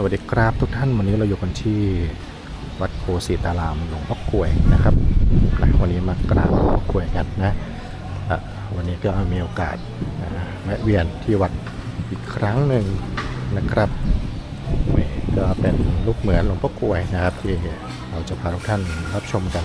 สวัสดีครับทุกท่านวันนี้เราอยู่กันที่วัดโคสิตารามหลวงพ่อกวยนะครับนะวันนี้มากราบหลวงพ่อกวยกันนะะวันนี้ก็มีโอกาสแวะเวียนที่วัดอีกครั้งหนึ่งนะครับก็เป็นลูกเหมือนหลวงพ่อกวยนะครับที่เราจะพาทุกท่านรับชมกัน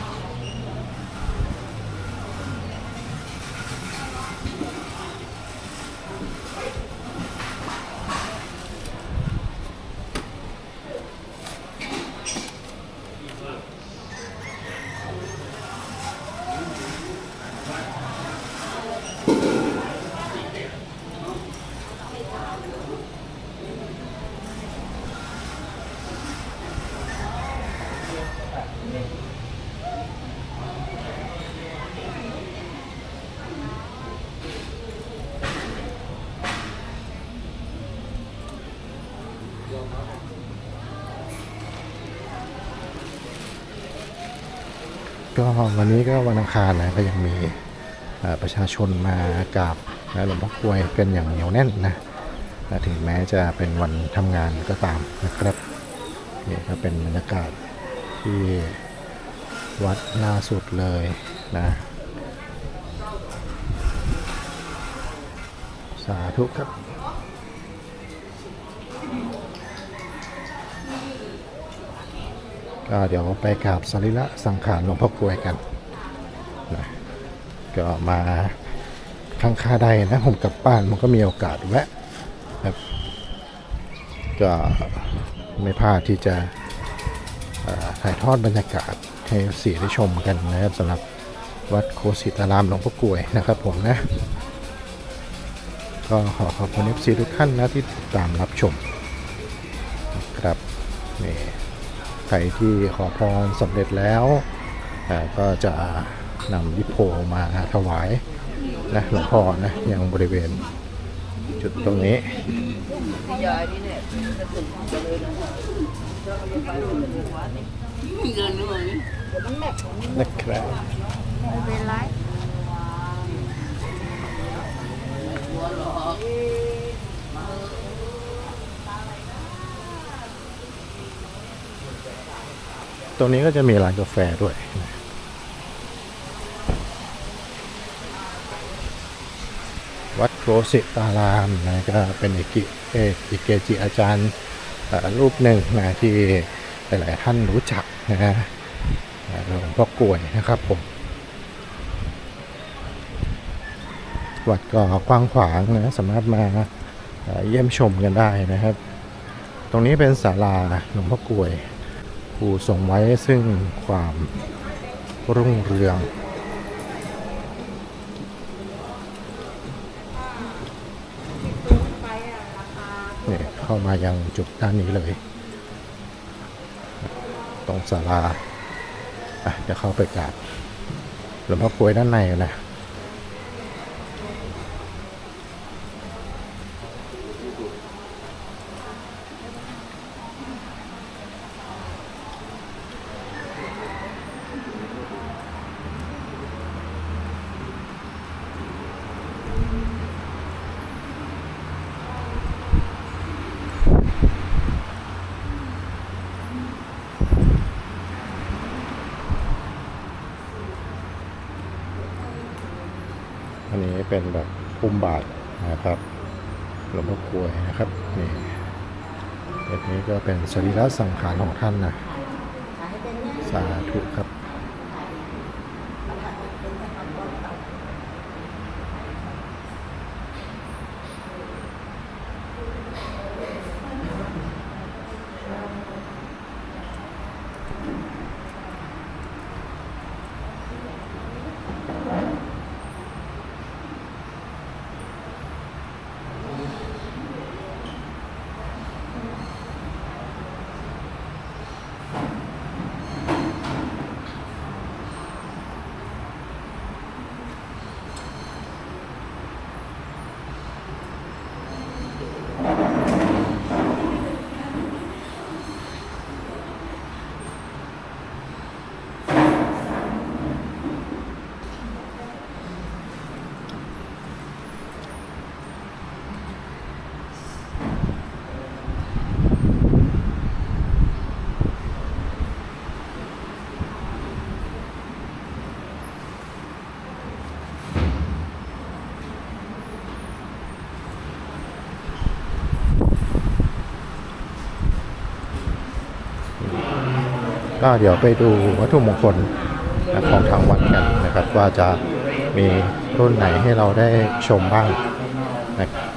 ก็วันนี้ก็วันอังคารนะก็ยังมีประชาชนมากราบหลวงพ่อกลวยกันอย่างเหนียวแน่นนะถึงแม้จะเป็นวันทำงานก็ตามนะครับนี่ก็เป็นบรรยากาศที่วัดล่าสุดเลยนะสาธุครับ ก็เดี๋ยวไปกราบสรีระสังขารหลวงพ่อกลวยกันนะก็มาข้างค่าใดนะผมกลับบ้านมันก็มีโอกาสแวะครับก็ไม่พลาดที่จะถ่ายทอดบรรยากาศให้สีได้ชมกันนะครับสำหรับวัดโคสิตารามหลวงพ่อกลวยนะครับผมนะ ก็ขอขอบคุณเอฟซีทุกท่านนะที่ติดตามรับชมครับนี่ ใครที่ขอพรสำเร็จแล้วก็จะนำยิโพมาถวายนะหลวงพ่อนะยังบริเวณจุดตรงนี้นะถึงจะเลยนะเราจะไปถึงวัดนี่มีเงินหรือไม่ นะครับ ไม่เป็นไร ตรงนี้ก็จะมีร้านกาแฟด้วยวัดโคสิตารามนะก็เป็นเอกิเอกอิเกจิอาจารย์รูปหนึ่งนะที่หลายๆท่านรู้จักนะฮะหลวงพ่อกลวยนะครับผม วัดก็กว้างขวางนะสามารถมาเยี่ยมชมกันได้นะครับ ตรงนี้เป็นศาลาหลวงพ่อกลวย ผู้ทรงไว้ซึ่งความรุ่งเรืองไปอะราคานี่เข้ามายังจุดด้านนี้เลย ตรงศาลาอะเดี๋ยวเข้าไปกราบหลวงพ่อกลวยด้านในนะ อันนี้ เป็นแบบพุ่มบาทนะครับหลวงพ่อกลวยนะครับนี่อันนี้ก็เป็นสรีระสังขารของท่านนะสาธุครับ น ก็เดี๋ยวไปดูวัตถุมงคลของทางวัดกันนะครับ ว่าจะมีรุ่นไหนให้เราได้ชมบ้างนะครับ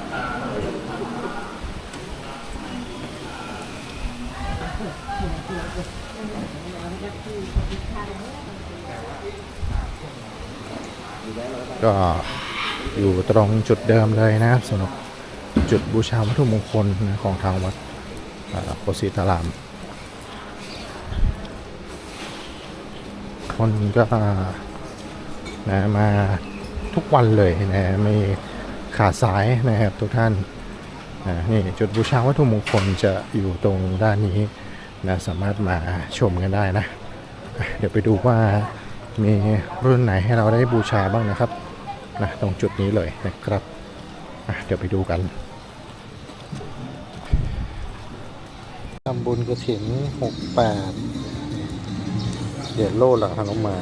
ก็อยู่ตรงจุดเดิมเลยนะครับสำหรับจุดบูชาวัตถุมงคลของทางวัดอ่าโพธิตาราม คนก็นะมาทุกวันเลยนะไม่ขาดสายนะครับทุกท่านนะนี่จุดบูชาวัตถุมงคลจะอยู่ตรงด้านนี้นะสามารถมาชมกันได้นะ เดี๋ยวไปดูว่ามีรุ่นไหนให้เราได้บูชาบ้างนะครับนะตรงจุดนี้เลยนะครับอะเดี๋ยวไปดูกันทำบุญกระถิน68 เหรียญโล่หลังทางออกมา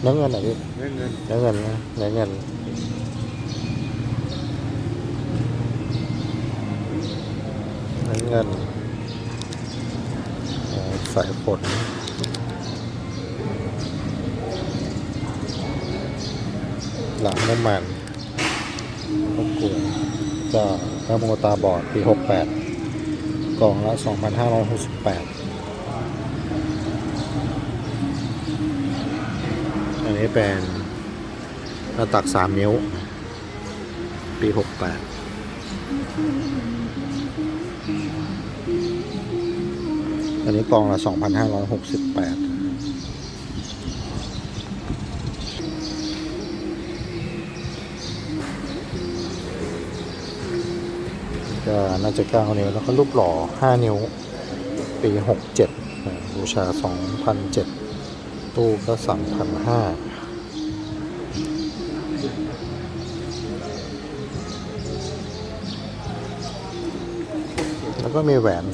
เนื้อเงินไหนพี่เงินเงินเนื้อเงินนะเนื้อเงินเนื้อเงินอ่าสายฝนหลังน้ำมันพวกกลุ่มจะพระมงตาบอดปี 68 กล่องละ 2,568 อั นี้เป็นหน้าตักสามนิ้ว ปีหกแปดอันนี้กองละสองพันห้าร้อยหกสิบแปดก็น่าจะเก้านิ้ว แล้วก็รูปหล่อห้านิ้ว ปีหกเจ็ดบูชาสองพันเจ็ดตู้ก็สามพันห้า ก็มีแหวน300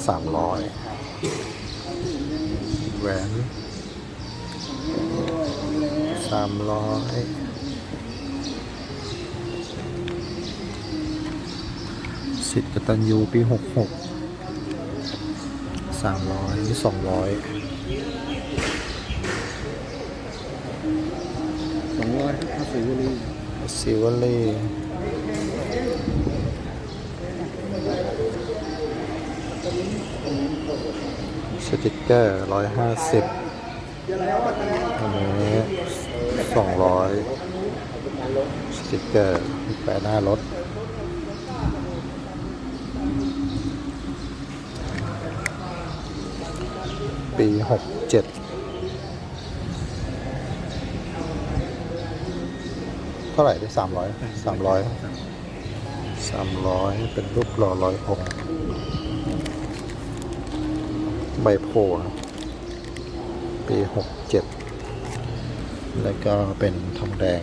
แหวน300สิทธิ์กตัญญูปีหกหกสามร้อยสองร้อยสองร้อยห้าสิบวันนี้ซิวเล่ สติกเกอร์ร้อยห้าสิบอันนี้สองร้อยสติกเกอร์แปะหน้ารถปีหกเจ็ดเท่าไหร่ได้สามร้อยสามร้อยสามร้อยเป็นรูปหล่อร้อยองค์ ใบโพปีหกเจ็ดแล้วก็เป็นทองแดง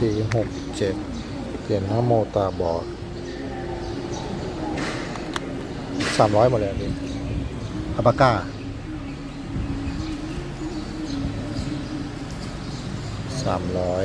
ปีหกเปลี่ยนหน้าโมตาบอด300 หมดแล้วนี่อัปาก้ามร้อย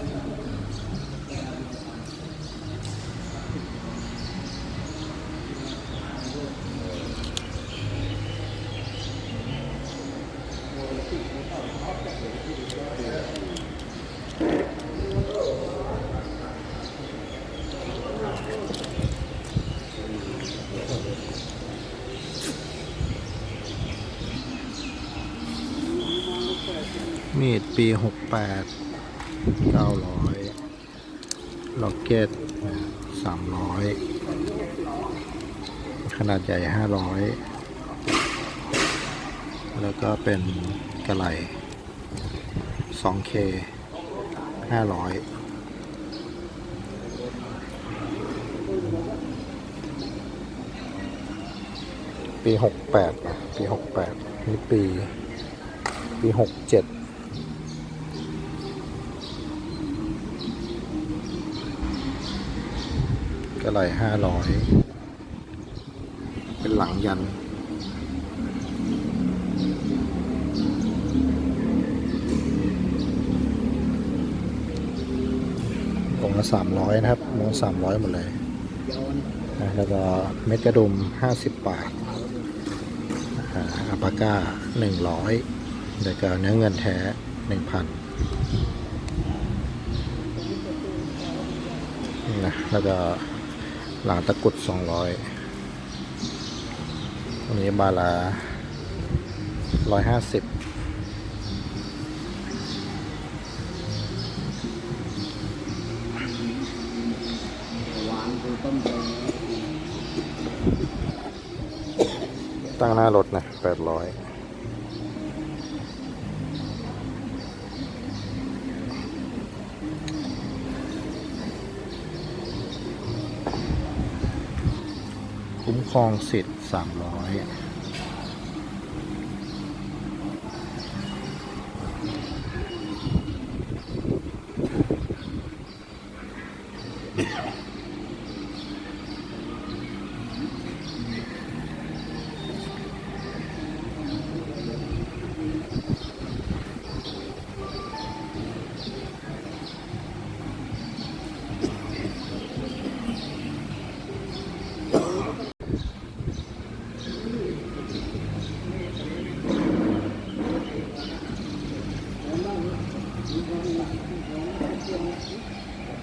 มีดปีหกแปดเก้าร้อยล็อกเก็ตสามร้อยขนาดใหญ่ห้าร้อยแล้วก็เป็นกระไหล 2K 500 ปี 68นะปี 68 นี่ปี ปีห กเจ็ดก็เลยห้าร้อยเป็นหลังยันองละสามร้อยนะครับองสามร้อยหมดเลยนะแล้วก็เม็ดกระดุมห้าสิบบาทอ่าอัปปาก้าหนึ่งร้อยแล้วก็เนื้อเงินแท้หนึ่งพันนะแล้วก็ หลังตะกรุดสองร้อยอันนี้บาลาร้อยห้าสิบตั้งหน้ารถนะแปดร้อย คลองสิทธิ์สามร้อยอั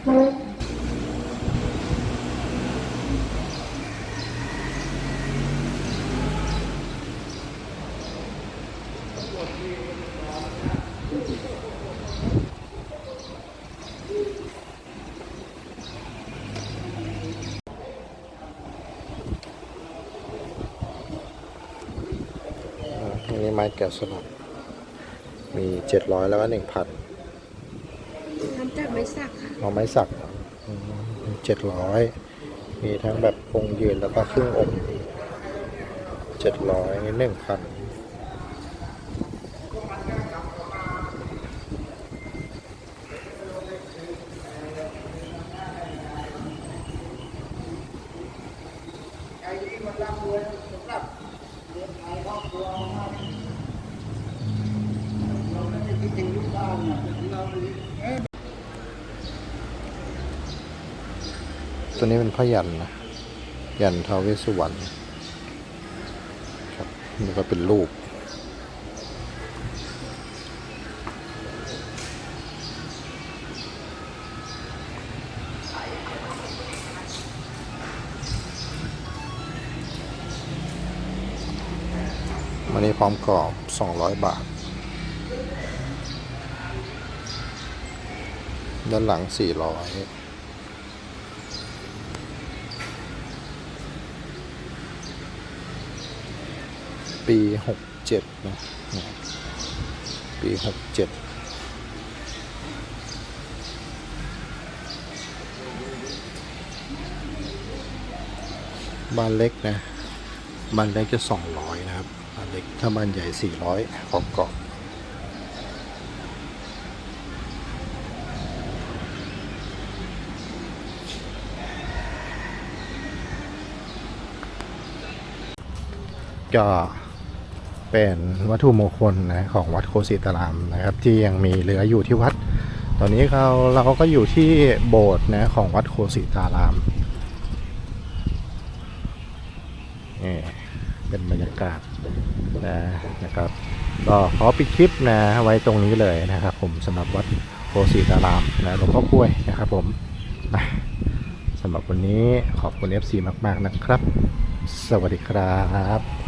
นนี้ไม้แกะสลักมีเจ็ดร้อยแล้วก็หนึ่งพัน จากไม้สักค่ะเอาไม้สักเจ็ดร้อยมีทั้งแบบองค์ยืนแล้วก็ครึ่งองค์เจ็ดร้อยนี่หนึ่งพัน ตัวนี้เป็นพยันนะยันทาวเวสสุวรรณครับนี่ก็เป็นรูปวันนี้พร้อมกรอบ 200 บาท ด้านหลัง 400 ปีหกเจ็ดนะปีหกเจ็ดบ้านเล็กนะบ้านเล็กจะสองร้อยนะครับบ้านเล็กถ้าบ้านใหญ่สี่ร้อยขอบกรอบก็ เป็นวัตถุมงคลนะของวัดโคสิตารามนะครับ ที่ยังมีเหลืออยู่ที่วัด ตอนนี้เราเราก็อยู่ที่โบสถ์นะของวัดโคสิตารามนี่เป็นบรรยากาศนะนะครับก็ขอปิดคลิปนะไว้ตรงนี้เลยนะครับ ผมสำหรับวัดโพสีตารามนะหลวงพ่อกล้วยนะครับผมสำหรับวันนี้ขอบคุณ FC มาก ๆ นะครับ สวัสดีครับ